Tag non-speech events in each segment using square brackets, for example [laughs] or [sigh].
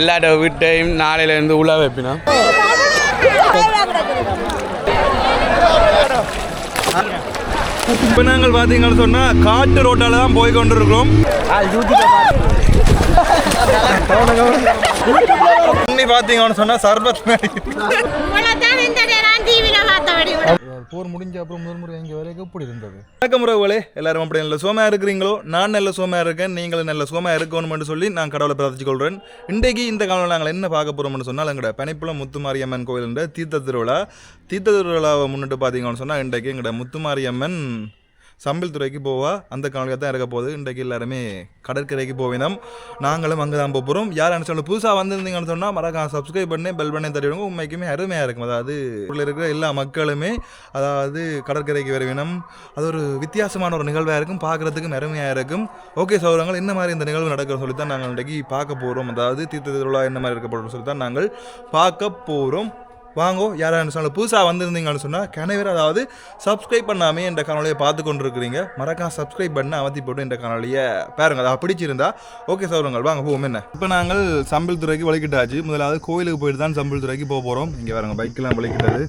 எல்லாரோட வீட்டையும் நாளையிலேருந்து உலா வைப்பினோம் இப்போ நாங்கள் பார்த்தீங்கன்னு சொன்னால் காட்டு ரோட்டால தான் போய் கொண்டு இருக்கிறோம் தண்ணி பார்த்தீங்கன்னு சொன்னால் சர்பத் மாதிரி போர் முடிஞ்ச அப்புறம் முதல் முறை இங்கே வரைக்கும் எப்படி இருந்தது? வணக்கம் உறவுகளே எல்லாரும் அப்படி நல்ல சோமா இருக்கிறீங்களோ? நான் நல்ல சோமா இருக்கேன் நீங்களும் நல்ல சோமா இருக்கணும்னு சொல்லி நான் கடவுளை பிரார்த்திச்சு கொள்கிறேன் இன்றைக்கு இந்த காலம் நாங்கள் என்ன பார்க்க போகிறோம்னு சொன்னால் எங்களோட பனிப்புலம் முத்துமாரியம்மன் கோயிலுன்ற தீர்த்த திருவிழா. தீர்த்த திருவிழாவை முன்னிட்டு பார்த்தீங்கன்னு சொன்னால் இன்றைக்கு எங்களோட முத்துமாரியம்மன் சம்பில் துறைக்கு போவா. அந்த காணொலியாக தான் இருக்க போகுது. இன்றைக்கு எல்லாருமே கடற்கரைக்கு போவினோம். நாங்களும் அங்கே தான் போகிறோம் யார் அனுப்பிச்சாலும் புதுசாக வந்திருந்தீங்கன்னு சொன்னால் மறக்காம சப்ஸ்கிரைப் பண்ணி பெல் பண்ணி தருவிடுங்க உண்மைக்குமே அருமையாக இருக்கும். அதாவது ஊரில் இருக்கிற எல்லா மக்களுமே அதாவது கடற்கரைக்கு வருவினம். அது ஒரு வித்தியாசமான ஒரு நிகழ்வாக இருக்கும். பார்க்குறதுக்கும் அருமையாக இருக்கும். ஓகே சௌரங்கள் என்ன மாதிரி இந்த நிகழ்வு நடக்கிற சொல்லி தான் நாங்கள் இன்றைக்கு பார்க்க போகிறோம் அதாவது தீர்த்த திருவிழா என்ன மாதிரி இருக்க போகிறோம்னு சொல்லி தான் நாங்கள் பார்க்க போகிறோம் வாங்கோ யாராவது சொன்னால் புதுசாக வந்திருந்தீங்கன்னு சொன்னால் கணவர் அதாவது சப்ஸ்கிரைப் பண்ணாமே இந்த காணொலியை பார்த்து கொண்டு இருக்கிறீங்க மறக்காம சப்ஸ்கிரைப் பண்ண அவத்தி போட்டு இந்த காணொலியை பாருங்கள் அதை பிடிச்சிருந்தா ஓகே சௌரங்கள் வாங்க போவோம். என்ன? இப்போ நாங்கள் சம்பிள் துறைக்கு வலிக்கிட்டாச்சு முதலாவது கோயிலுக்கு போயிட்டு தான் சம்பிள் துறைக்கு போக போகிறோம் இங்கே வேறங்க பைக்கெலாம் வலிக்கிட்டது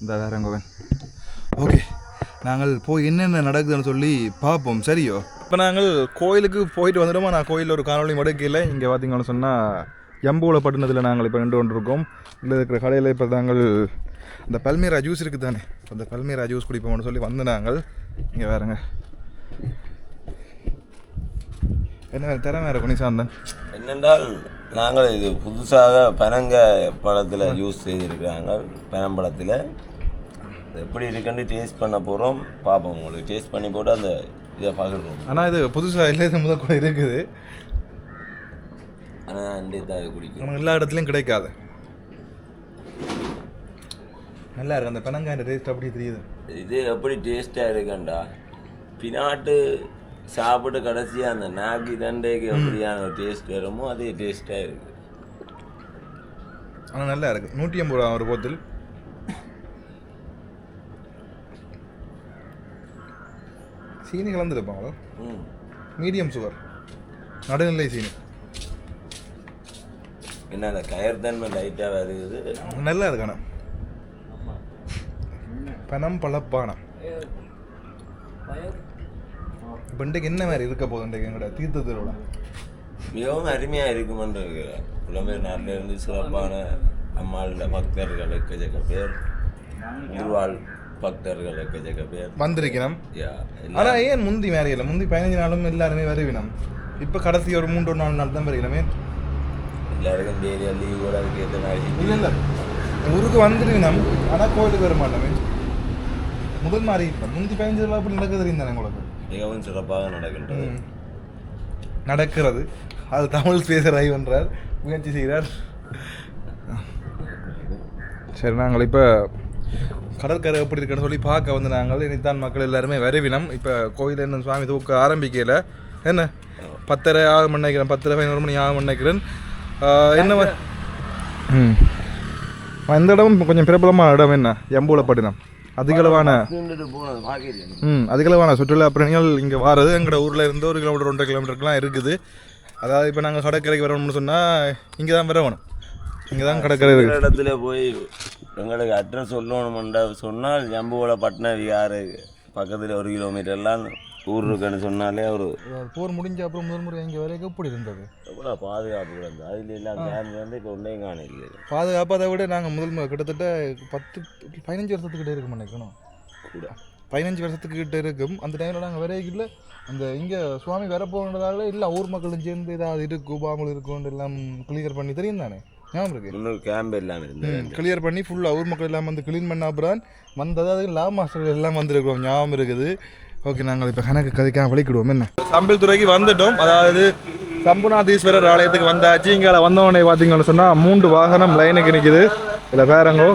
இந்த வேறங்க ஓகே நாங்கள் போய் என்னென்ன நடக்குதுன்னு சொல்லி பார்ப்போம். சரியோ? இப்போ நாங்கள் கோயிலுக்கு போயிட்டு வந்துட்டோமா? நான் கோயிலில் ஒரு காணொலி மடக்கையில் இங்கே பார்த்தீங்கன்னு சொன்னால் எம்பூல பட்டினத்தில் நாங்கள் இப்போ நின்று கொண்டிருக்கோம். இதில் இருக்கிற கடையில் இப்போ நாங்கள் அந்த பல்மீரா ஜூஸ் இருக்குது தானே அந்த பல்மீரா ஜூஸ் குடிப்போம்னு சொல்லி வந்து நாங்கள் இங்கே வேறுங்க என்ன திறமை இருக்கும் நிசாந்தன் என்னென்றால் நாங்கள் இது புதுசாக பனங்க பழத்தில் யூஸ் செய்திருக்கிறாங்க. பனம்பழத்தில். எப்படி இருக்குன்னு டேஸ்ட் பண்ண போகிறோம் பார்ப்போம் உங்களுக்கு டேஸ்ட் பண்ணி போட்டு அந்த இதை பார்க்குறோம் ஆனால் இது புதுசாக இல்லை இது முதல் கூட இருக்குது. ஆனால் அண்டி தான் இது குடிக்கும். நமக்கு எல்லா இடத்துலையும் கிடைக்காது. நல்லா இருக்கு அந்த பெனங்காய் டேஸ்ட் அப்படி தெரியுது. இது எப்படி டேஸ்ட்டாக இருக்குண்டா? பினாட்டு சாப்பிட்டு கடைசியாக அந்த நாக்கி தண்டைக்கு எப்படியான டேஸ்ட் வருமோ அதே டேஸ்ட்டாக இருக்குது ஆனால் நல்லா இருக்கு. நூற்றி ஐம்பது ரூபா ஒரு போத்தில் சீனி கலந்துருப்பாங்களோ? ம். மீடியம் சுகர் நடுநிலை சீனி. என்ன அந்த கயர்தன்மை லைட்டாக வருது நல்லா இருக்கு ஆனால் பனம் பழப்பானம் இப்போ இன்றைக்கு என்ன மாதிரி இருக்க போகுது இன்றைக்கு எங்களோட தீர்த்த திருவிழா? மிகவும் அருமையாக இருக்குமென்று புலம்பெயர் நாட்டில் இருந்து சிறப்பான அம்மாளோட பக்தர்கள் எக்கச்சக்க பேர். ஊர்வாழ் பக்தர்கள் எக்கச்சக்க பேர். எல்லாம் ஆனால் ஏன் முந்தி மாதிரி இல்லை? முந்தி பதினஞ்சு நாளும் எல்லாருமே வருவினம். இப்போ கடைசி ஒரு மூன்று நாலு நாள் தான் வருவினமே எல்லாருக்கும் டெய்லி லீவ் கூட அதுக்கு ஏற்ற மாதிரி இல்லை இல்லை. ஊருக்கு வந்துருவினம் ஆனால் கோயிலுக்கு வர மாட்டோமே. முதல் மாதிரி இல்லை முந்தி பதினஞ்சு நாள் அப்படி நடக்க தெரியும் தானே உங்களுக்கு மிகவும் சிறப்பாக நடக்கின்றது. நடக்கிறது. அது தமிழ் பேசுகிற ஐவன்றார் முயற்சி செய்கிறார். சரி நாங்கள் இப்போ கடற்கரை எப்படி இருக்குன்னு சொல்லி பார்க்க வந்து நாங்கள். இனித்தான் மக்கள் எல்லாருமே வரவினம். இப்போ கோயில் என்ன சுவாமி தூக்க ஆரம்பிக்கல. என்ன? பத்தரை ஆகும் நினைக்கிறேன். பத்தரை பதினோரு மணி ஆகும் நினைக்கிறேன். என்ன ம். இந்த இடம் கொஞ்சம் பிரபலமான இடம் என்ன? எம்பூலப்பட்டினம். அதிகளவான ம் அதிகளவான சுற்றுலா பயணிகள் இங்கே வாரது. எங்களோட ஊரில் இருந்து ஒரு கிலோமீட்டர் ஒன்றரை கிலோமீட்டருக்குலாம் இருக்குது. அதாவது இப்போ நாங்கள் கடற்கரைக்கு வரணும்னு சொன்னால் இங்கே தான் வரணும். இங்கே தான் கடற்கரை இருக்குது இடத்துல போய் எங்களுக்கு அட்ரஸ் சொல்லணுமெண்டா சொன்னால் ஜம்புவோட பட்ன விகாரு பக்கத்தில் ஒரு கிலோமீட்டர்லாம் ஊர் இருக்குன்னு சொன்னாலே ஒரு போர் முடிஞ்ச அப்புறம் முதல் முறை இங்கே வரைக்கும் எப்படி இருந்தது? எவ்வளோ பாதுகாப்பு கிடந்தது அதில் எல்லாம் கேன் வந்து இப்போ ஒன்றையும் காணல பாதுகாப்பு அதை விட நாங்கள் முதல் மு- கிட்டத்தட்ட பத்து பதினஞ்சு வருஷத்துக்கிட்ட இருக்கும் நினைக்கணும் கூட. பதினஞ்சு வருஷத்துக்கு கிட்ட இருக்கும். அந்த டைமில் நாங்கள் வரைக்கும் அந்த இங்கே சுவாமி வரப்போனதால இல்லை ஊர் மக்களும் சேர்ந்து ஏதாவது இருக்கும் பாம்பு இருக்கும் எல்லாம் கிளியர் பண்ணி தெரியும் தானே? கிளியர் பண்ணி ஃபுல்லாக ஊர் மக்கள் எல்லாம் வந்து க்ளீன் பண்ண அப்புறம் வந்தது. அது லா மாஸ்டர் எல்லாம் வந்திருக்கிறோம். ஞாபகம் இருக்குது. ஓகே நாங்கள் இப்போ கணக்கு கதைக்காக வலிக்கிடுவோம் என்ன? சம்பில் துறைக்கு வந்துட்டோம். அதாவது சம்புநாதீஸ்வரர் ஆலயத்துக்கு வந்தாச்சு இங்கே வந்தவொடனே பார்த்தீங்கன்னு சொன்னால் மூன்று வாகனம் லைனுக்கு நிற்குது இதில் பேரங்கோ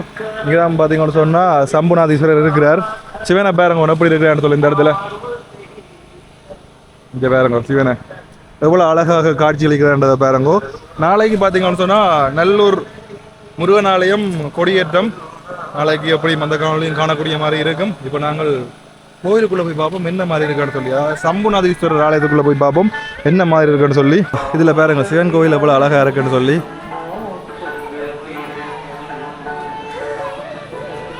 இங்கே தான் பார்த்தீங்கன்னு சொன்னால் சம்புநாதீஸ்வரர் இருக்கிறார். சிவனை பேரங்கோ எப்படி இருக்கிறான்னு சொல்லி இந்த இடத்துல. இங்கே பேரங்கோ சிவனை. எவ்வளோ அழகாக காட்சி அளிக்கிறான்றதை பாருங்கோ. நாளைக்கு பார்த்தீங்கன்னு சொன்னால் நல்லூர் முருகன் ஆலயம் கொடியேற்றம். நாளைக்கு எப்படி மந்த காணொலியும் காணக்கூடிய மாதிரி இருக்கும். இப்போ நாங்கள் கோயிலுக்குள்ளே போய் பார்ப்போம். என்ன மாதிரி இருக்கான்னு சொல்லி. சம்புநாதீஸ்வரர் ஆலயத்துக்குள்ளே போய் பார்ப்போம். என்ன மாதிரி இருக்குன்னு சொல்லி. இதில் பாருங்கள் சிவன் கோயில் எவ்வளோ அழகாக இருக்குன்னு சொல்லி.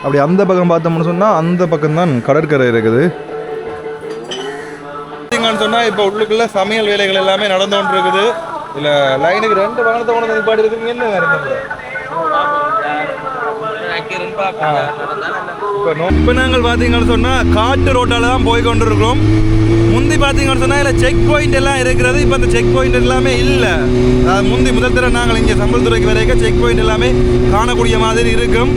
அப்படி அந்த பக்கம் பார்த்தோம்னு சொன்னால் அந்த பக்கம்தான் கடற்கரை இருக்குது. சொன்னால் இப்போ உள்ளுக்குள்ள சமையல் வேலைகள் எல்லாமே நடந்து கொண்டு இருக்குது இல்லை லைனுக்கு ரெண்டு வாகனத்தை கொண்டு நிப்பாடி இருக்குங்க என்ன வேறு இப்போ இப்போ நாங்கள் பார்த்தீங்கன்னு சொன்னால் காட்டு ரோட்டால் தான் போய் கொண்டிருக்கிறோம். முந்தி பார்த்தீங்கன்னு சொன்னால் இதில் செக் பாயிண்ட் எல்லாம் இருக்கிறது இப்போ அந்த செக் பாயிண்ட் எல்லாமே இல்லை. அதாவது முந்தி முதல் தடவை நாங்கள் இங்கே சம்பளத்துறைக்கு வரைக்கும் செக் பாயிண்ட் எல்லாமே காணக்கூடிய மாதிரி இருக்கும்.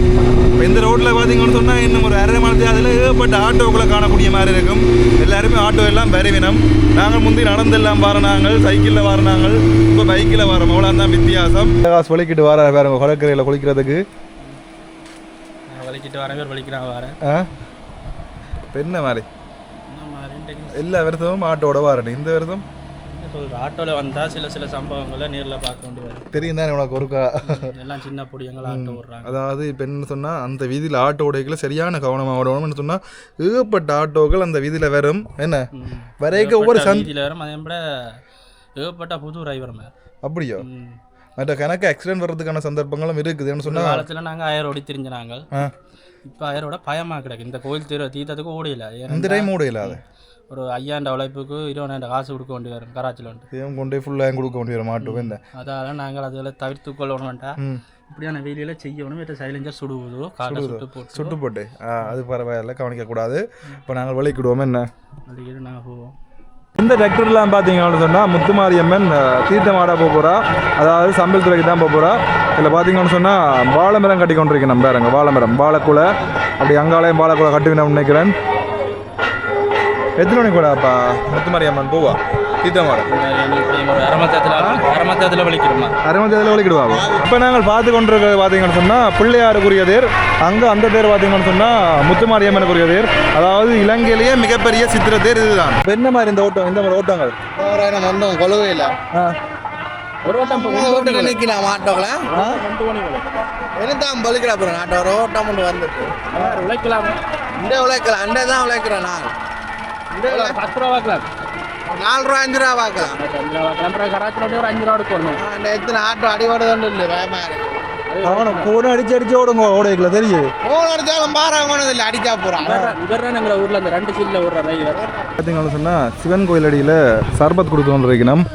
இப்போ இந்த ரோட்டில் பார்த்தீங்கன்னு சொன்னால் இன்னும் ஒரு அரை மணி அதில் ஏகப்பட்ட ஆட்டோக்களை காணக்கூடிய மாதிரி இருக்கும். எல்லாருமே ஆட்டோ எல்லாம் பெருவினம். நாங்கள் முந்தி நடந்தெல்லாம் வர சைக்கிளில் வர இப்போ பைக்கில் வரோம். அவ்வளோ தான் வித்தியாசம். காசு வலிக்கிட்டு வர வேறு குளக்கரையில் குளிக்கிறதுக்கு. வலிக்கிட்டு வரேன். பேர் வலிக்கிறான் வரேன். இப்போ என்ன மாதிரி? எல்லா வருஷமும் ஆட்டோட வரணும் இந்த சொல்கிறேன் ஆட்டோவில் வந்தால் சில சில சம்பவங்களை நேரில் பார்க்க வேண்டி வரும் தெரியும் தானே உனக்கு ஒருக்கா? எல்லாம் சின்ன பொடியங்கள் ஆட்டோ விடுறாங்க அதாவது இப்போ என்ன சொன்னால் அந்த வீதியில் ஆட்டோ ஓடைகளை சரியான கவனமாக ஓடணும்னு சொன்னால் ஏகப்பட்ட ஆட்டோக்கள் அந்த வீதியில் வரும். என்ன? வரைக்கும் ஒவ்வொரு சந்த் வீதியில் வரும். அதே விட ஏகப்பட்ட புது டிரைவர் அப்படியோ? மற்ற கணக்கு ஆக்சிடென்ட் வர்றதுக்கான சந்தர்ப்பங்களும் இருக்குதுன்னு சொன்னால் காலத்தில் நாங்கள் அயரோடி திரிஞ்ச நாங்கள் இப்போ அயரோட பயமாக கிடக்கு. இந்த கோயில் தீர தீர்த்தத்துக்கு ஓடியில. இந்த டைம் ஓட இல்லாத ஒரு ஐயாண்ட உழைப்புக்கு இருபதாயிரம் காசு கொடுக்க வேண்டி வரும் கராச்சியில் வந்து. இதையும் கொண்டு ஃபுல்லாக கொடுக்க வேண்டிய வரும் ஆட்டோ என்ன அதால நாங்கள் அதில் தவிர்த்து கொள்ளணும்ட்டா இப்படியான வேலையில செய்யணும் இல்லை சைலஞ்சர் சுடுவதோ காலை சுட்டு போட்டு. சுட்டு போட்டு. அது பரவாயில்ல கவனிக்கக்கூடாது இப்போ நாங்கள் வலிக்கிடுவோம் என்ன? அடிக்கடி நாங்கள் போவோம். இந்த டிராக்டர்லாம் பார்த்தீங்கன்னு சொன்னால் முத்துமாரியம்மன் தீர்த்தமாட போக போகிறா அதாவது சம்பல் துறைக்கு தான் போக போகிறா இதில் பார்த்தீங்கன்னு சொன்னால் வாழை மரம் கட்டி கொண்டிருக்கேன் நம்ம பாருங்க வாழை மரம் வாழைக்குலை. அப்படி அங்காலையும் வாழைக்குலை கட்டுவினோம் நினைக்கிறேன். எத்தனை மணிக்கு கூடப்பா முத்துமாரியம்மன் போவா? ஒரு அரமத்தத்தில் அரமத்தத்தில் அறுபத்தி வலிக்கிடுவாங்க இப்போ நாங்கள் பார்த்து கொண்டிருக்கிறது பார்த்தீங்கன்னு சொன்னால் பிள்ளையாருக்குரிய தேர் அங்கே அந்த தேர் பார்த்தீங்கன்னு சொன்னால் முத்துமாரியம்மனுக்குரிய தேர் அதாவது இலங்கையிலேயே மிகப்பெரிய சித்திர தேர் இதுதான் என்ன மாதிரி இந்த ஓட்டம் இந்த மாதிரி ஓட்டங்கள்? ஓராயிரம் வந்தோம் கொலவே இல்லை. ஆ. ஒரு வட்டம் ஓட்டு நிற்கலாம் ஆட்டோவில் என்னதான் பலிக்கிற அப்புறம் ஆட்டோ ஒரு ஓட்டம் கொண்டு வந்துட்டு. உழைக்கலாம். இந்த உழைக்கலாம் அண்டே தான் உழைக்கிறேன் நான் இந்த பத்து ரூபா வாக்கலாம். நாலு ரூபா அஞ்சு ரூபா பார்க்கலாம் அஞ்சு ரூபா கராச்சியில் ஒரு அஞ்சு ரூபா எடுக்கணும் அந்த எத்தனை ஆட்டோ அடிபடுதுன்னு இல்லை பயமா இருக்கு அவனை கூட அடிச்சு அடிச்சு ஓடுங்க ஓடைக்குள்ள தெரியுது போன அடிச்சாலும் போனது இல்லை அடிச்சா போகிறான் இவர் தான் எங்களை ஊரில் அந்த ரெண்டு சீட்டில் விடுற டிரைவர் பார்த்தீங்கன்னு சொன்னால் சிவன் கோயில் அடியில் சர்பத் கொடுத்து வந்துருக்கணும்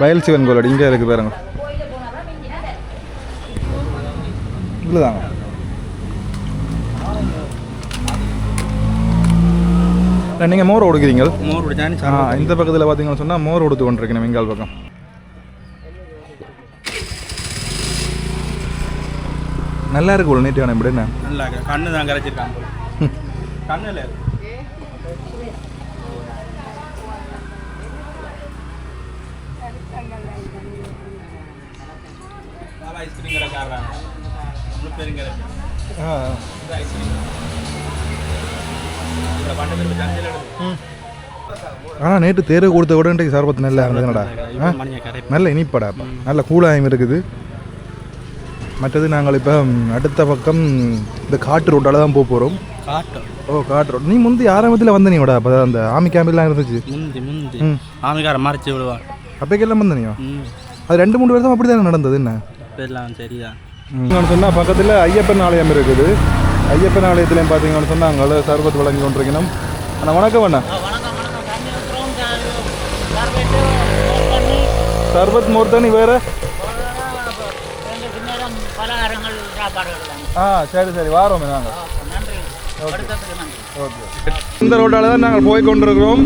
வயல் சிவன் கோயில் அடி இங்கே இருக்குது பாருங்க இவ்வளோதாங்க நீங்கள் மோர் கொடுக்குறீங்க மோர் குடிச்சானு ஆ இந்த பக்கத்தில் பார்த்தீங்கன்னு சொன்னால் மோர் கொடுத்து கொண்டிருக்கணும் வெங்கால் பக்கம். நல்லா இருக்கு ஒரு நீட்டியான இப்படி என்ன? நல்லா இருக்கு. கண்ணு தான் கரைச்சிருக்காங்க போல. [laughs] கண்ணு இல்லை ஐஸ்கிரீம் கிடைக்கும் ஆ. ஐஸ்கிரீம். ஆனால் நேற்று தேர்வு கொடுத்த கூட இன்றைக்கு சர்பத் நல்லா இருந்ததுனடா நல்ல இனிப்படாப்பா நல்ல கூலாயம் இருக்குது. மற்றது நாங்கள் இப்போ அடுத்த பக்கம் இந்த காட்டு ரோட்டால தான் போக போகிறோம் ஓ காட்டு ரோட். நீ முந்தி ஆரம்பத்தில் வந்த நீடா அப்போ அந்த ஆமி கேம்பிலாம் இருந்துச்சு. முந்தி முந்தி. ஆமிக்கார மறைச்சு விடுவான் அப்போக்கெல்லாம் வந்தனியோ ம். அது ரெண்டு மூணு வருஷம் அப்படி தானே நடந்தது என்ன? சரிதான். சொன்னால் பக்கத்தில் ஐயப்பன் ஆலயம் இருக்குது. ஐயப்பன் ஆலயத்துலையும் பார்த்தீங்கன்னு சொன்னால் அங்கே சர்பத் வழங்கி கொண்டிருக்கணும். அண்ணா வணக்கம் அண்ணா. சர்பத் மோர்த்தனி வேறு? ஆ சரி சரி. வாரோம் நாங்கள் நன்றி அடுத்ததுக்கு நன்றி ஓகே இந்த ரோட்டால தான் நாங்கள் போய் கொண்டிருக்கிறோம்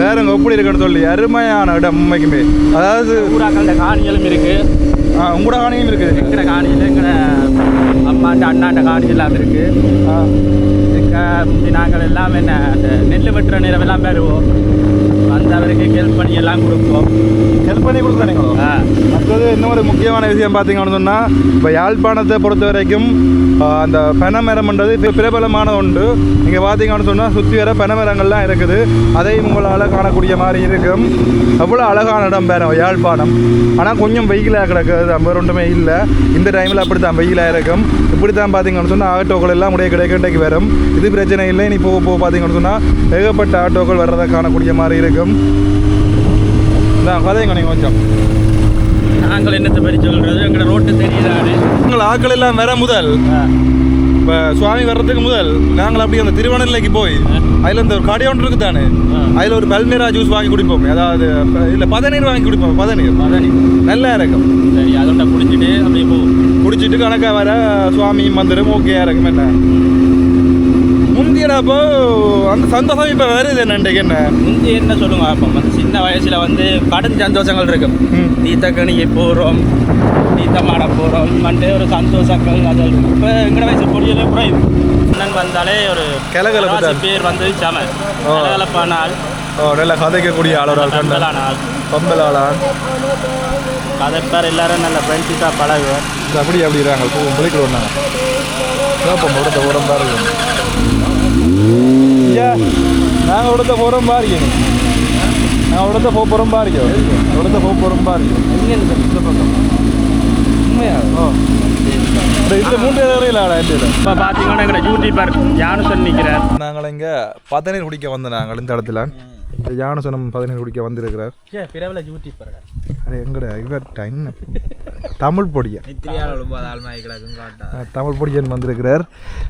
வேறங்க எப்படி இருக்குன்னு சொல்லி. அருமையான இடம் உண்மைக்குமே. அதாவது ஊராக்கள காணிகளும் இருக்கு. உங்களோட ஆணையம் இருக்குது எங்கட காணியில் எங்கட அம்மாண்ட அண்ணாண்ட காணி எல்லாம் இருக்கு. நாங்கள் எல்லாம் என்ன அந்த நெல் வெட்டுற நேரம் எல்லாம் பெறுவோம் வந்தவருக்கு ஹெல்ப் பண்ணி எல்லாம் கொடுப்போம். ஹெல்ப் பண்ணி கொடுக்குறீங்களோ அடுத்தது இன்னொரு முக்கியமான விஷயம் பார்த்தீங்கன்னு சொன்னால் இப்போ யாழ்ப்பாணத்தை பொறுத்த வரைக்கும் அந்த பனைமரம்ன்றது இப்ப பிரபலமான ஒன்று நீங்கள் பார்த்தீங்கன்னு சொன்னால் சுற்றி வர பனைமரங்கள்லாம் இருக்குது. அதையும் உங்களால் காணக்கூடிய மாதிரி இருக்கும். அவ்வளோ அழகான இடம் பேர யாழ்ப்பாணம். ஆனால் கொஞ்சம் வெயிலாக கிடக்குது நம்ம ஒன்றுமே இல்லை. இந்த டைமில் அப்படி தான் வெயிலாக இருக்கும். இப்படி தான் பார்த்தீங்கன்னு சொன்னால் ஆட்டோக்கள் எல்லாம் உடைய கிடைக்கின்றைக்கு வரும். இது பிரச்சனை இல்லை. நீ போக போக பார்த்தீங்கன்னு சொன்னால் ஏகப்பட்ட ஆட்டோக்கள் வர்றதை காணக்கூடிய மாதிரி இருக்கும். இதான் கதைங்க நீங்கள் கொஞ்சம். நாங்கள் என்னத்தை பற்றி சொல்றது? எங்கட ரோட்டு தெரியுதானே உங்கள் ஆட்கள் எல்லாம் வர முதல். இப்போ சுவாமி வர்றதுக்கு முதல். நாங்கள் அப்படி அந்த திருவண்ணலைக்கு போய் அதில் இந்த ஒரு கடை ஒன்று இருக்கு தானே? அதில் ஒரு பல்மேரா ஜூஸ் வாங்கி குடிப்போம். அதாவது இல்லை பதநீர் வாங்கி குடிப்போம் பதநீர். பதநீர். நல்லா இருக்கும் சரி அதோட குடிச்சிட்டு அப்படியே போ. குடிச்சிட்டு கணக்காக வர சுவாமி மந்திரம் ஓகேயா இருக்கும் என்ன? முந்தியனப்போ அந்த சந்தோஷம் இப்போ வருது என்ன இன்றைக்கு என்ன? முந்தி என்ன சொல்லுங்க அப்போ வந்து சின்ன வயசுல வந்து கடும் சந்தோஷங்கள் இருக்கும் ம். தீத்தக்கணிக்கு போகிறோம் தீத்தமாட போகிறோம் வந்து ஒரு சந்தோஷங்கள் அது இப்போ எங்கட வயசு பொடியலே குறைவு அண்ணன் வந்தாலே ஒரு. ராசி பேர் வந்து சம. கலகலப்பானால். ஓ நல்லா கதைக்கக்கூடிய ஆள் ஒரு ஆள் பம்பலாளா கதைப்பார் எல்லாரும் நல்ல ஃப்ரெண்ட்ஷிப்பாக பழகுவார். அப்படி அப்படி இருக்காங்க பூ பிடிக்கிறோம் நாங்கள் கேட்போம் உடத்த போகிறோம் பாருங்க. ஐயா நாங்கள் உடத்த போகிறோம் பாருங்க. நான் உடத்த போக போகிறோம் பாருங்க. உடத்த போக போகிறோம் பாருங்க. இந்த பக்கம்? உண்மையா? ஓ. இந்த இந்த மூன்று வரையிலாடா இந்த இப்போ பார்த்தீங்கன்னா எங்களோட யூடியூபர் யானுசன் நிற்கிறார் நாங்கள் இங்கே பதநீர் குடிக்க வந்த நாங்கள் இந்த இடத்துல. யானசனம் பதநீர் குடிக்க வந்திருக்கிறார். பிறவில் யூடியூபர் அது எங்கட இவர் டைம் தமிழ் பொடியா. அஹ், தமிழ் பொடியன் வந்திருக்கிறார்.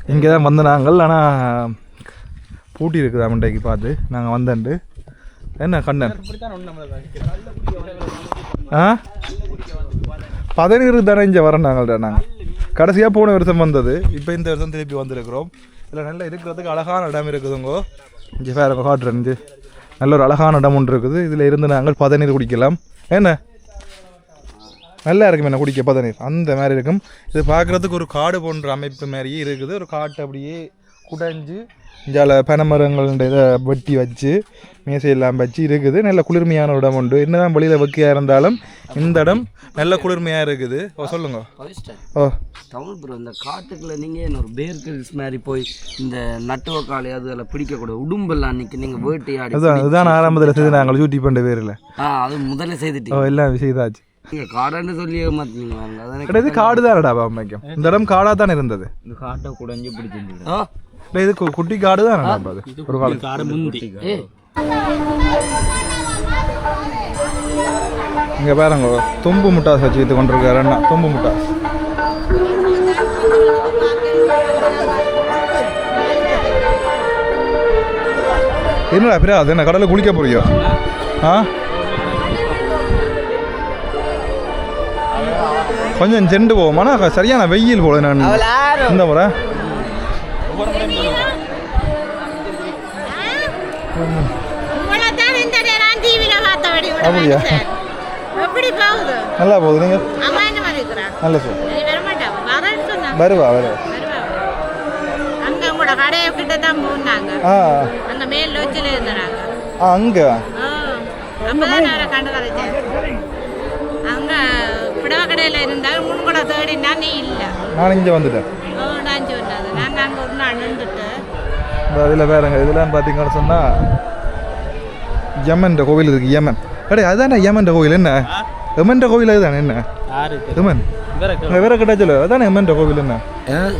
இங்கே தான் வந்த நாங்கள் ஆனால் பூட்டி இருக்குதா மண்டைக்கு பார்த்து? நாங்கள் வந்தண்டு என்ன கண்ணன்? ஆ? பதினேழு தானே இங்கே வரோம் நாங்கள்ட நாங்கள் கடைசியாக போன வருஷம் வந்தது. இப்போ இந்த வருஷம் திருப்பி வந்திருக்கிறோம். இதில் நல்லா இருக்கிறதுக்கு அழகான இடம் இருக்குதுங்கோ. இங்கே வேறு காட்டுறேன் இங்கே நல்ல ஒரு அழகான இடம் ஒன்று இருக்குது. இதில் இருந்து நாங்கள் பதநீர் குடிக்கலாம். என்ன? நல்லா இருக்கும் என்ன குடிக்க பதநீர். அந்த மாதிரி இருக்கும். இது பார்க்குறதுக்கு ஒரு காடு போன்ற அமைப்பு மாதிரியே இருக்குது. ஒரு காட்டு அப்படியே குடைஞ்சு இஞ்சால பனைமரங்கள் இதை வெட்டி வச்சு மேசையெல்லாம் வச்சு இருக்குது. நல்ல குளிர்மையான இடம் உண்டு. என்னதான் வெளியில் வெக்கையாக இருந்தாலும் இந்த இடம் நல்ல குளிர்மையாக இருக்குது. ஓ சொல்லுங்க. ஓ. தமிழ் ப்ரோ இந்த காட்டுக்குள்ள நீங்க என்ன ஒரு பேர்கில்ஸ் மாதிரி போய் இந்த நட்டுவக்காளி அதில் பிடிக்கக்கூடாது. உடும்பெல்லாம் அன்னைக்கு நீங்க வேட்டையாடி அதுதான் இதுதான் ஆரம்பத்தில் செய்து நாங்கள் யூடியூப் பண்ணுற பேரில் ஆ அது முதல்ல ஓ செய்துட்டீங்க எல்லாம் செய்தாச்சு. காடான்னு சொல்லி கிடையாது காடு அம்மைக்கும் இந்த இடம் காடாக தான் இருந்தது. இந்த காட்டை குடஞ்சி பிடிச்சிருந்தது. இல்லை, இது கு- குட்டி காடு தான் அது? ஒரு காடு. காடு முந்தி. ஏ இங்கே பாருங்க தும்பு முட்டாஸ் வச்சு வித்து கொண்டிருக்காரு அண்ணா. தும்பு முட்டாஸ் என்னடா பிறா அது என்ன கடலில் குளிக்க போறியோ? ஆ? கொஞ்சம் செண்டு போவோம்? ஆனால் சரியான வெயில் போல நான் இந்த முறை உங்களைத்தான் இந்த நேரம் டிவியில பார்த்தபடி கூட அப்படியா? நல்லா போகுது பண்ணிக்கிறான் நல்ல சார். வருவா வருவா. ஆ. அங்க மேல் லோச்சில இருந்தாங்க அங்கே அங்க புடவ கடையில இருந்தாங்க முன் கூட தேடினா நீ இல்ல. நான் இங்கே வந்துட்டேன். ஓ நான் சொன்னாங்க நாங்க அங்க ஒரு நாள் நின்றுட்டு இந்த இதில் வேறுங்க இதெல்லாம் பார்த்தீங்கன்னு சொன்னால் யமன் கோவில் இருக்கு யமன். கடை அதானே யமன் கோவில் என்ன? யமன் கோவில் அதுதானே என்ன? யமன். வேற கிட்ட சொல்லு அதானே யமன் கோவில் என்ன?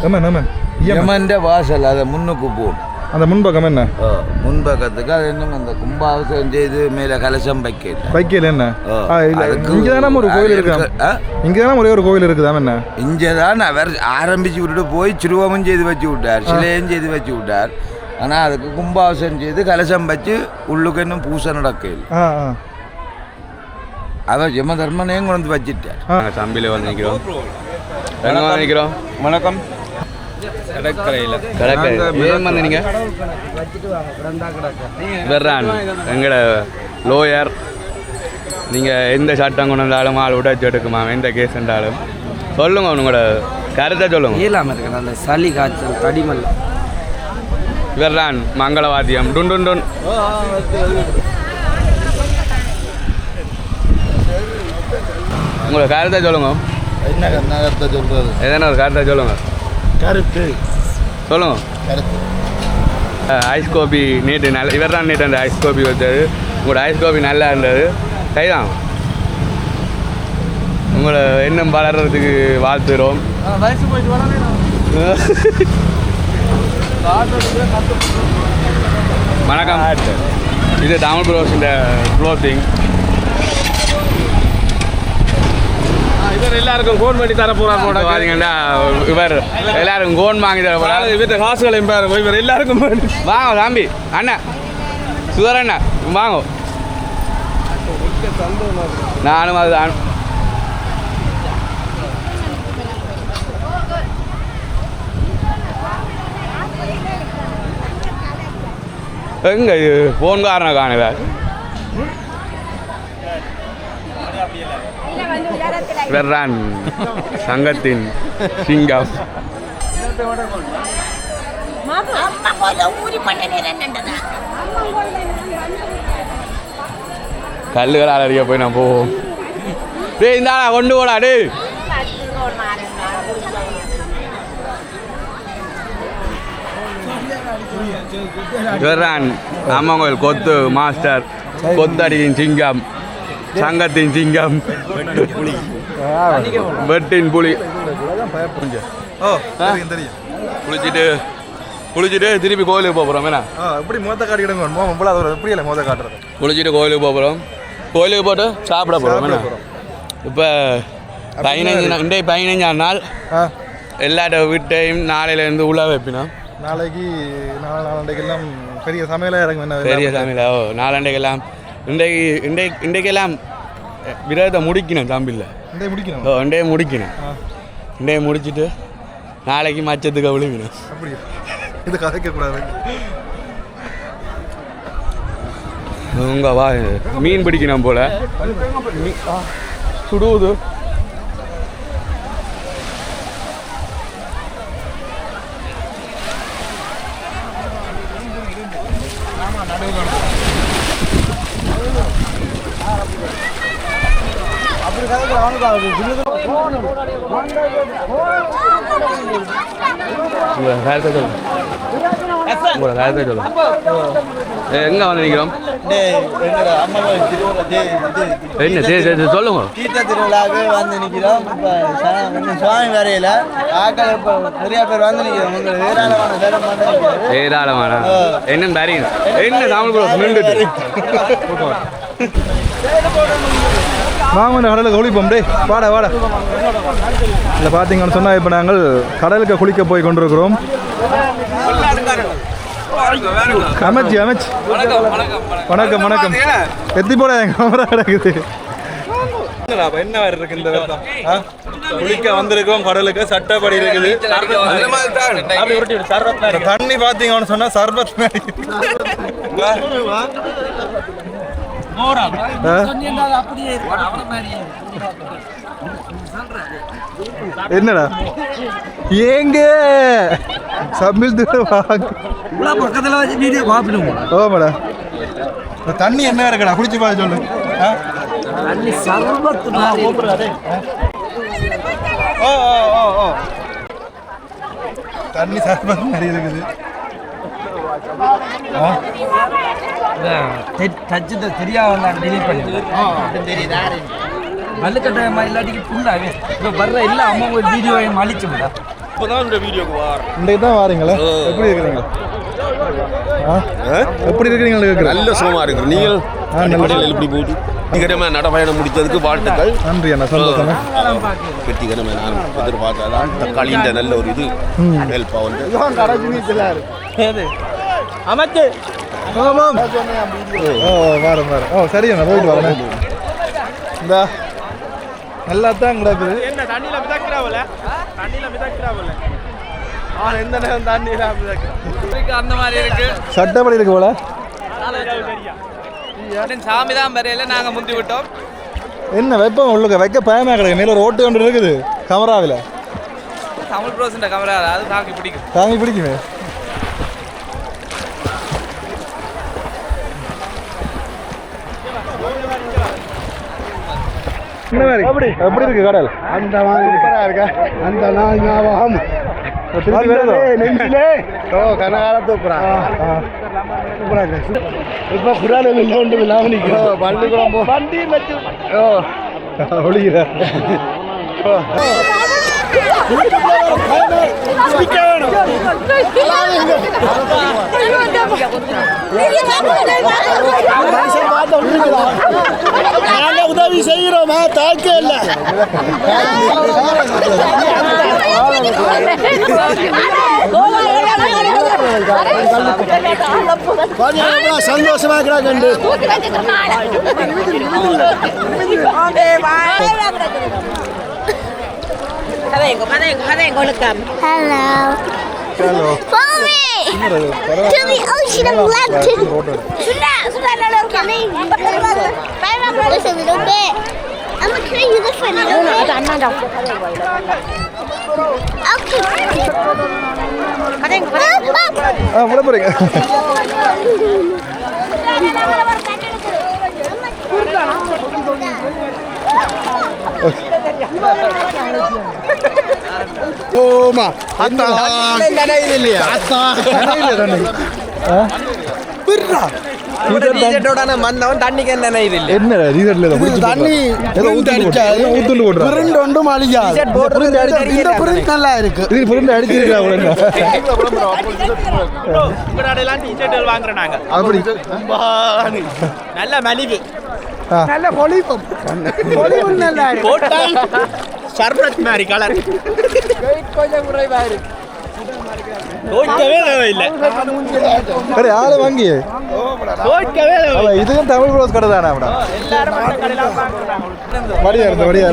யமன் யமன். யமன் யமന്റെ வாசல் அதை முன்னுக்கு போகணும் அந்த முன்பக்கம் என்ன? முன்பக்கத்துக்கு அது இன்னும் அந்த கும்பாபிஷேகம் செய்து மேலே கலசம் வைக்கல. வைக்கல என்ன? இங்கே தானே ஒரு அது இருக்கு? இங்கே தானே ஒரே ஒரு கோவில் இருக்குதாம் என்ன? இங்கே தான் அவர் ஆரம்பிச்சு விட்டுட்டு போய் சிறுவமும் செய்து வச்சு விட்டார் சிலையும் செய்து வச்சு விட்டார். ஆனால் அதுக்கு கும்பாபிஷேகம் செய்து கலசம் வச்சு உள்ளுக்கு இன்னும் பூசை நடக்கல. அவர் யம தர்மனையும் கொண்டு வந்து வச்சுட்டார். ஆ. தம்பியில் வந்து நிற்கிறோம் நிற்கிறோம் வணக்கம். கடற்கரையில். கடற்கரை. நீங்கள் வெர்றான். எங்களோட லோயர் நீங்கள் எந்த சட்டம் கொண்டு வந்தாலும் ஆள் உடைச்சு எடுக்குமா? எந்த கேஸ் இருந்தாலும் சொல்லுங்க உங்களோட கருத்தை சொல்லுங்க. இயலாம இருக்கு அந்த சளி காய்ச்சல் தடிமல் வெர்றான் மங்களவாத்தியம். டுன் டுன் டுன். உங்களோட கருத்தை சொல்லுங்க. என்ன கர்நாடகத்தை சொல்கிறது எதனா ஒரு கருத்தை சொல்லுங்க. கருத்து சொல்லுங்க. கருத்து ஐஸ் கோபி நேற்று நல்ல இவர் தான் நேற்று அந்த ஐஸ் கோபி வச்சது. உங்களோட ஐஸ் கோபி நல்லா இருந்தது. கைதான் உங்களை இன்னும் வளர்கிறதுக்கு வாழ்த்துறோம். வணக்கம். இது தமிழ் ப்ரோஸ் இந்த க்ளோத்திங் இவர் எல்லாருக்கும் கோன் பண்ணி தர போறாரு இப்போ பார்த்தீங்கன்னா இவர் எல்லாரும் கோன் வாங்கி தர போறாரு. இவர்கிட்ட காசுகளையும் பாருங்க இவர் எல்லாருக்கும் வாங்க தம்பி அண்ணா. சுதர் அண்ணா வாங்க. நானும் அது எங்க இது? ஃபோன்காரனை காணல வெர்ரான் சங்கத்தின் சிங்கம் கல்லுகளால் அடிக்க போய் நான் போவோம். டேய் இந்தாடா கொண்டு போடா இவர்தான் அம்மங்கோயில் கொத்து மாஸ்டர் கொத்தடியின் சிங்கம் சங்கத்தின் சிங்கம். வெட்டின் புலி. ஓ தெரியும் தெரியும். குளிச்சுட்டு குளிச்சுட்டு திருப்பி கோயிலுக்கு போகிறோம் என்ன? எப்படி மொத்த காட்டிக்கிடுங்க மோ இவ்வளோ அது எப்படி இல்லை மொத்த காட்டுறது? குளிச்சுட்டு கோயிலுக்கு போகிறோம் கோயிலுக்கு போட்டு சாப்பிட போகிறோம் என்ன? இப்போ பதினஞ்சு நாள் இன்றைக்கு பதினஞ்சாம் நாள். எல்லாட்ட வீட்டையும் நாளையிலேருந்து உள்ள வைப்பினோம். நாளைக்கு நாலு நாளைக்கெல்லாம் பெரிய சமையலாக இறங்கும் என்ன? பெரிய சாமியில்? ஓ நாளாண்டைக்கெல்லாம் இன்றைக்கு இன்றைக்கு இன்றைக்கெல்லாம் விரதத்தை முடிக்கணும் தம்பியில் இந்த முடிக்கணும்? இன்றைய முடிச்சிட்டு நாளைக்கு மச்சத்துக்கு விழுங்கணும் அப்படி இது கதைக்கக்கூடாது. உங்க வா மீன் பிடிக்கணும் போல. சுடுவது உங்களை கருத்தை சொல்லுங்க உங்களை கருத்தை சொல்லுங்க எங்கே வந்து நிற்கிறோம் என்ன சரி சரி சொல்லுங்க. தீர்த்த திருவிழாவுக்கு வந்து நிற்கிறோம் இப்போ சுவாமி வரையில. ஆக்கள் இப்போ நிறைய பேர் வந்து நிற்கிறோம் உங்களுக்கு ஏராளமான பேரம் வந்து ஏராளமான. என்ன தரீங்க என்ன தமிழ் நின்றுட்டு வாங்க இந்த கடலுக்கு குளிப்போம் டேய். வாடா வாடா. இல்லை பார்த்தீங்கன்னு சொன்னால் இப்போ நாங்கள் கடலுக்கு குளிக்க போய் கொண்டிருக்கிறோம். அமைச்சு அமைச்சு. வணக்கம் வணக்கம். எத்தி போட என் கேமரா கிடக்குது. என்ன வேறு இருக்கு இந்த? குளிக்க வந்திருக்கோம் கடலுக்கு சட்டப்படி இருக்குது. தண்ணி பார்த்தீங்கன்னு சொன்னா சர்பத் மாதிரி? என்னடா? ஏங்க? வாங்க. பக்கத்தில் வச்சு வீடியோ பார்ப்பிடுங்க. ஓமாடா. தண்ணி என்ன இருக்குடா? குடிச்சு பார்த்து சொல்லு. ஆ? தண்ணி சர்பத்து ஓ ஓ ஓ ஓ. தண்ணி சர்பத் மாதிரி இருக்குது? டச்சு தெரியாம வந்தாங்க டிலீட் பண்ணி மல்லுக்கட்டாயமா இல்லாட்டிக்கு ஃபுல்லாகவே இப்போ வர்ற எல்லா அம்மா ஒரு வீடியோவையும் அழிச்சு விடா. இன்றைக்கு தான் வாரீங்களா? எப்படி இருக்கிறீங்க? எப்படி நல்ல சுகமா இருக்கு நீங்கள் கடையில் எப்படி போகுது? வெற்றிகரமாக நடப்பயணம் முடித்ததுக்கு வாழ்த்துக்கள். நன்றி அண்ணா. சந்தோஷமே. வெற்றிகரமாக நான் எதிர்பார்த்ததான் தக்காளின்ற நல்ல ஒரு இது. ஹெல்ப் வந்து அமைச்சு ஆமாம் ஓ வாரம் வாரம். ஓ சரி அண்ணா போயிட்டு வரேன் இந்த. நல்லா தான் கிடக்குது. என்ன தண்ணியில மிதக்கிறாவல? தண்ணியில மிதக்கிறாவல? எந்த நேரம் தண்ணியில மிதக்கிறான் அந்த மாதிரி இருக்கு. சட்டப்படி இருக்கு போல. சாமி தான் வரையில நாங்க முந்தி விட்டோம். என்ன வெப்பம் உள்ளுக்க? வைக்க பயமா கிடக்கு. மேல ஒரு ஓட்டு ஒன்று இருக்குது. கமராவில். தமிழ் ப்ரோசன் கேமரா அது தாக்கி பிடிக்கும். தாங்கி பிடிக்குமே. மாதிரி. எப்படி? எப்படி இருக்கு கடல்? அந்த மாதிரி இருக்கா. அந்த நாள் ஞாபகம்? நெஞ்சிலே. ஓ கனகால சூப்பராக இப்போ இல்லாமல் நிற்கிறோம் வச்சு ஓ. நாங்க உதவி செய்கிறோமா தாக்க இல்லை. சந்தோஷமா இருக்கிறாங்க Hello. Follow me to the ocean of London. Sudah, sudah ada kami. Just a little bit. I'm gonna carry you this way a little bit. Okay. Up, up. ஆ விட போறீங்க ஓமா அத்தா அத்தா போடுறா பிரிண்ட் ஒன்றும் அழியாது இந்த பிரிண்ட் நல்லா அப்படி நல்ல மலிவு இருக்கு சர்பத் மாதிரி கலர் அடே ஆளை வாங்கி. அவ இதுவும் தமிழ் ப்ரோஸ் கடை தானே அவடா வடியா இருந்த வடியா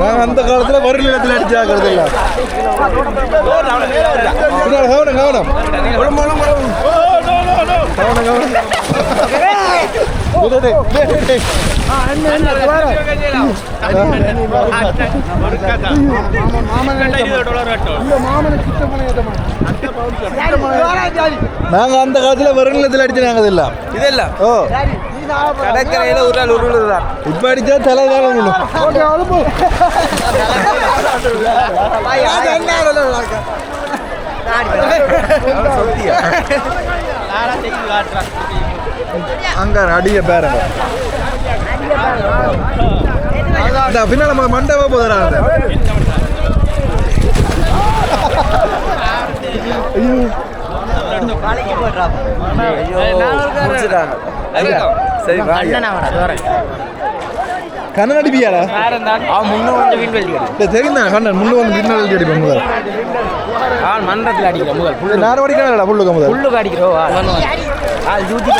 நான் அந்த காலத்துல வரு நிலத்தில் அடிச்சு இல்ல. கவனம் கவனம். கவனம் கவனம். டேய். நாங்க அந்த காலத்துல வரு நிலத்தில் அடிச்சு நாங்க இதெல்லாம் இதெல்லாம். ஓ. கடற்கரையில் ஒரு நாள் உருளுதான் இப்ப அடிச்சா தலை தானே விழும் அங்க அடிய பேரங்க பின்னால ம- மண்டப போதுடா. அது. ஐயோ சரி கண்ணன் அடிப்பியாடா தெரியும் தானே கண்ணன் முன்னு வந்து பின்னல் அடிப்பேன் முதல் மன்றத்தில் அடிக்கிற முதல் புல்லுக்க புல்லுக்கு அடிக்கிறோம்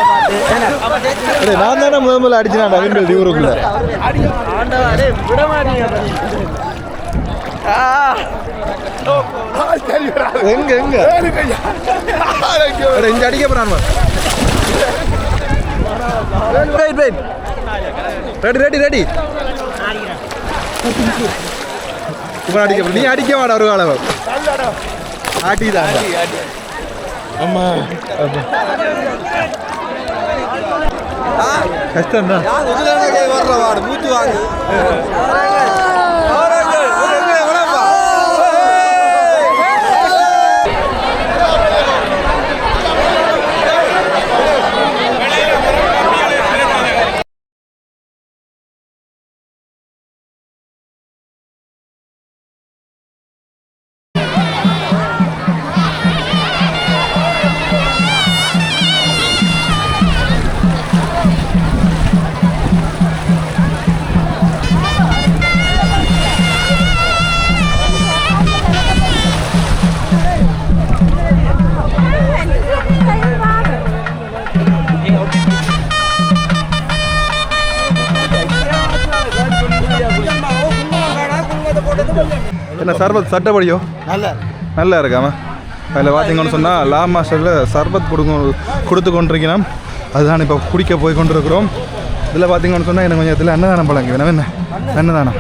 பார்த்து. நான் தானே முதல் முதல்ல தீவுக்குள்ள விட மாட்டீங்க எங்க எங்க? இங்க அடிக்க போறான் wait wait ready ready ready இவன் அடிக்க. நீ அடிக்க வாடா ஒரு காலம் ஆட்டிதான் ஆமா கஷ்டம் தான் வர்ற வாடு மூச்சு வாங்கு சர்பத் சட்டப்படியோ? நல்ல. நல்லா இருக்காம? அதில் பார்த்தீங்கன்னு சொன்னால் லா மாஸ்டரில் சர்பத் கொடுக்க கொடுத்து கொண்டிருக்கிறோம். அதுதான் இப்போ குடிக்க போய் கொண்டிருக்கிறோம். இதில் பார்த்தீங்கன்னு சொன்னால் எனக்கு கொஞ்சம் இதில் அன்னதானம் பழங்க வேணும். என்ன? அன்னதானம்.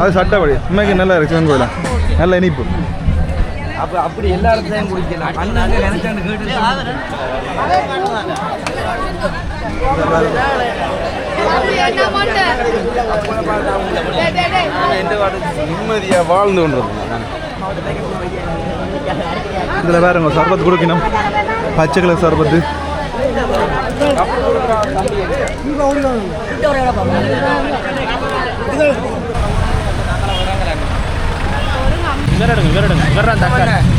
அது சட்டப்படி. உண்மைக்கு நல்லா இருக்கு சிவன் கோயிலா. நல்ல இனிப்பு. அப்போ அப்படி எல்லா இடத்துலையும் குடிக்கலாம். கேட்டு நிம்மதியாக வாழ்ந்து கொண்டிருக்கோம் இதில் வேறுங்க சர்பத் கொடுக்கணும். பச்சை கலர் சர்பத்து. எடுங்க இவர் தான் தக்காளி